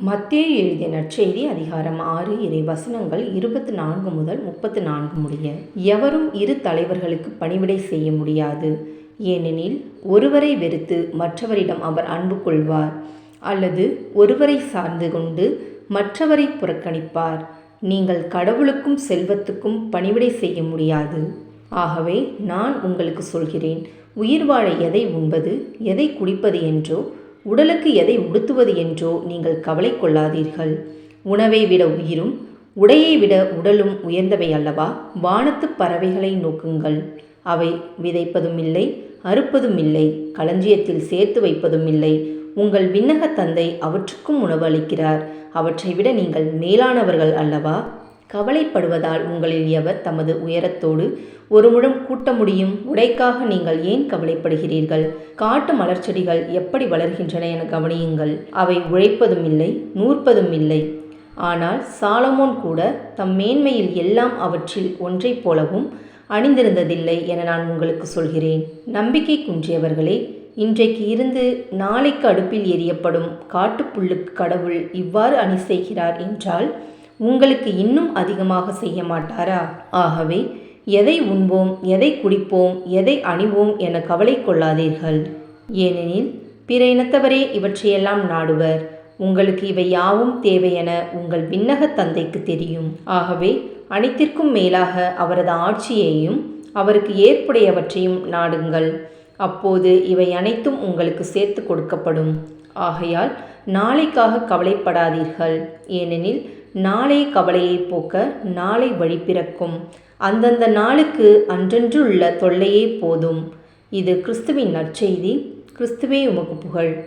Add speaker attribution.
Speaker 1: மத்திய எழுதிய நற்செய்தி அதிகாரம் ஆறு இறை வசனங்கள் இருபத்தி நான்கு முதல் முப்பத்து நான்கு முடிய. எவரும் இரு தலைவர்களுக்கு பணிவிடை செய்ய முடியாது. ஏனெனில் ஒருவரை வெறுத்து மற்றவரிடம் அவர் அன்பு கொள்வார் அல்லது ஒருவரை சார்ந்து கொண்டு மற்றவரை புறக்கணிப்பார். நீங்கள் கடவுளுக்கும் செல்வத்துக்கும் பணிவிடை செய்ய முடியாது. ஆகவே நான் உங்களுக்கு சொல்கிறேன் உயிர் வாழ எதை உண்பது எதை குடிப்பது என்றோ உடலுக்கு எதை உடுத்துவது என்றோ நீங்கள் கவலை கொள்ளாதீர்கள். உணவை விட உயிரும் உடையை விட உடலும் உயர்ந்தவை அல்லவா? வானத்து பறவைகளை நோக்குங்கள். அவை விதைப்பதும் இல்லை அறுப்பதும் இல்லை களஞ்சியத்தில் சேர்த்து வைப்பதும் இல்லை. உங்கள் விண்ணக தந்தை அவற்றுக்கும் உணவு அளிக்கிறார். அவற்றை விட நீங்கள் மேலானவர்கள் அல்லவா? கவலைப்படுவதால் உங்களில் எவர் தமது உயரத்தோடு ஒரு முழம் கூட்ட முடியும்? உடைக்காக நீங்கள் ஏன் கவலைப்படுகிறீர்கள்? காட்டு மலர்ச்செடிகள் எப்படி வளர்கின்றன என கவனியுங்கள். அவை உழைப்பதும் இல்லை நூற்பதும் இல்லை. ஆனால் சாலமோன் கூட தம் மேன்மையில் எல்லாம் அவற்றில் ஒன்றைப் போலவும் அணிந்திருந்ததில்லை என நான் உங்களுக்கு சொல்கிறேன். நம்பிக்கை குன்றியவர்களே இன்றைக்கு இருந்து நாளைக்கு அடுப்பில் எரியப்படும் காட்டுப்புல்லுக்கு கடவுள் இவ்வாறு அணி செய்கிறார் என்றால் உங்களுக்கு இன்னும் அதிகமாக செய்ய மாட்டாரா? ஆகவே எதை உண்போம் எதை குடிப்போம் எதை அணிவோம் என கவலை கொள்ளாதீர்கள். ஏனெனில் பிற இனத்தவரே இவற்றையெல்லாம் நாடுவர். உங்களுக்கு இவை யாவும் தேவையென உங்கள் விண்ணக தந்தைக்கு தெரியும். ஆகவே அனைத்திற்கும் மேலாக அவரது ஆட்சியையும் அவருக்கு ஏற்புடையவற்றையும் நாடுங்கள். அப்போது இவை அனைத்தும் உங்களுக்கு சேர்த்து கொடுக்கப்படும். ஆகையால் நாளைக்காக கவலைப்படாதீர்கள். ஏனெனில் நாளை கவலையை போக்க நாளை வழி பிறக்கும். அந்தந்த நாளுக்கு அன்றன்றுள்ள தொல்லையே போதும். இது கிறிஸ்துவின் நற்செய்தி. கிறிஸ்துவே உமக்கு புகழ்.